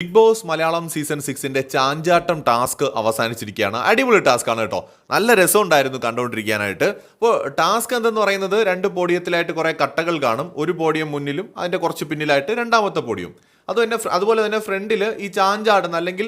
Big boss Malayalam season സിക്സിന്റെ ചാഞ്ചാട്ടം task അവസാനിച്ചിരിക്കുകയാണ്. അടിപൊളി ടാസ്ക് ആണ് കേട്ടോ. നല്ല രസം ഉണ്ടായിരുന്നു കണ്ടുകൊണ്ടിരിക്കാനായിട്ട് അപ്പോൾ ടാസ്ക് എന്തെന്ന് പറയുന്നത് രണ്ട് പോഡിയത്തിലായിട്ട് കുറേ കട്ടകൾ കാണും. ഒരു പോഡിയം മുന്നിലും അതിന്റെ കുറച്ച് പിന്നിലായിട്ട് രണ്ടാമത്തെ പോഡിയം. അത് തന്നെ അതുപോലെ തന്നെ ഫ്രണ്ടിൽ ഈ ചാഞ്ചാടുന്ന അല്ലെങ്കിൽ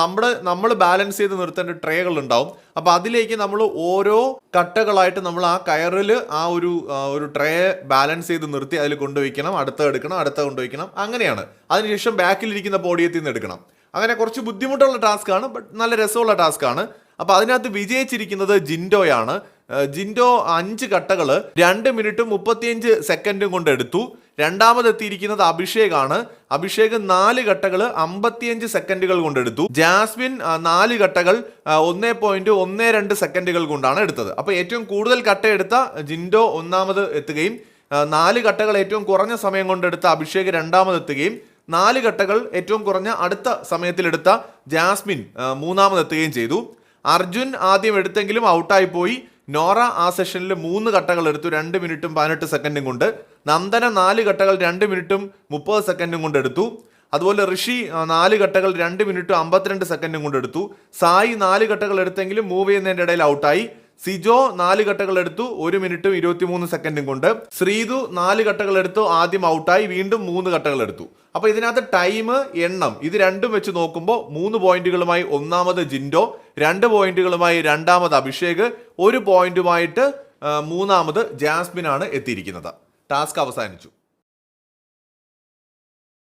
നമ്മുടെ നമ്മൾ ബാലൻസ് ചെയ്ത് നിർത്തേണ്ട ട്രേകൾ ഉണ്ടാവും. അപ്പോൾ അതിലേക്ക് നമ്മൾ ഓരോ കട്ടകളായിട്ട് നമ്മൾ ആ കയറിൽ ആ ഒരു ഒരു ട്രേ ബാലൻസ് ചെയ്ത് നിർത്തി അതിൽ കൊണ്ടുവയ്ക്കണം. അടുത്ത എടുക്കണം അടുത്ത കൊണ്ടുവയ്ക്കണം. അങ്ങനെയാണ്. അതിനുശേഷം ബാക്കിലിരിക്കുന്ന പോഡിയത്തിൽ നിന്ന് എടുക്കണം. അങ്ങനെ കുറച്ച് ബുദ്ധിമുട്ടുള്ള ടാസ്ക് ആണ് ബട്ട് നല്ല രസമുള്ള ടാസ്ക് ആണ്. അപ്പോൾ അതിനകത്ത് വിജയിച്ചിരിക്കുന്നത് ജിൻഡോയാണ്. ജിൻഡോ അഞ്ച് കട്ടകൾ രണ്ട് മിനിറ്റും മുപ്പത്തിയഞ്ച് സെക്കൻഡും കൊണ്ട് എടുത്തു. രണ്ടാമത് എത്തിയിരിക്കുന്നത് അഭിഷേകാണ്. അഭിഷേക് നാല് ഘട്ടകൾ അമ്പത്തിയഞ്ച് സെക്കൻഡുകൾ കൊണ്ടെടുത്തു. ജാസ്മിൻ നാല് ഘട്ടകൾ ഒന്നേ പോയിന്റ് ഒന്നേ രണ്ട് സെക്കൻഡുകൾ കൊണ്ടാണ് എടുത്തത്. അപ്പോൾ ഏറ്റവും കൂടുതൽ ഘട്ട എടുത്ത ജിൻഡോ ഒന്നാമത് എത്തുകയും നാല് ഘട്ടകൾ ഏറ്റവും കുറഞ്ഞ സമയം കൊണ്ടെടുത്ത അഭിഷേക് രണ്ടാമത് എത്തുകയും നാല് ഘട്ടകൾ ഏറ്റവും കുറഞ്ഞ അടുത്ത സമയത്തിലെടുത്ത ജാസ്മിൻ മൂന്നാമതെത്തുകയും ചെയ്തു. അർജുൻ ആദ്യം എടുത്തെങ്കിലും ഔട്ടായി പോയി. നോറ ആ സെഷനിൽ മൂന്ന് ഘട്ടങ്ങൾ എടുത്തു രണ്ട് മിനിറ്റും പതിനെട്ട് സെക്കൻഡും കൊണ്ട്. നന്ദന നാല് ഘട്ടങ്ങൾ രണ്ട് മിനിറ്റും മുപ്പത് സെക്കൻഡും കൊണ്ട് എടുത്തു. അതുപോലെ ഋഷി നാല് കട്ടകൾ രണ്ട് മിനിറ്റും അമ്പത്തിരണ്ട് സെക്കൻഡും കൊണ്ട് എടുത്തു. സായി നാല് കട്ടകൾ എടുത്തെങ്കിലും മൂവ് ചെയ്യുന്നതിന്റെ ഇടയിൽ ഔട്ടായി. സിജോ നാല് ഘട്ടങ്ങൾ എടുത്തു ഒരു മിനിറ്റും ഇരുപത്തിമൂന്ന് സെക്കൻഡും കൊണ്ട്. ശ്രീതു നാല് ഘട്ടങ്ങൾ എടുത്തു ആദ്യം ഔട്ടായി വീണ്ടും മൂന്ന് ഘട്ടങ്ങൾ എടുത്തു. അപ്പൊ ഇതിനകത്ത് ടൈം എണ്ണം ഇത് രണ്ടും വെച്ച് നോക്കുമ്പോൾ മൂന്ന് പോയിന്റുകളുമായി ഒന്നാമത് ജിൻഡോ രണ്ട് പോയിന്റുകളുമായി രണ്ടാമത് അഭിഷേക് ഒരു പോയിന്റുമായിട്ട് മൂന്നാമത് ജാസ്മിൻ ആണ് എത്തിയിരിക്കുന്നത്. ടാസ്ക് അവസാനിച്ചു.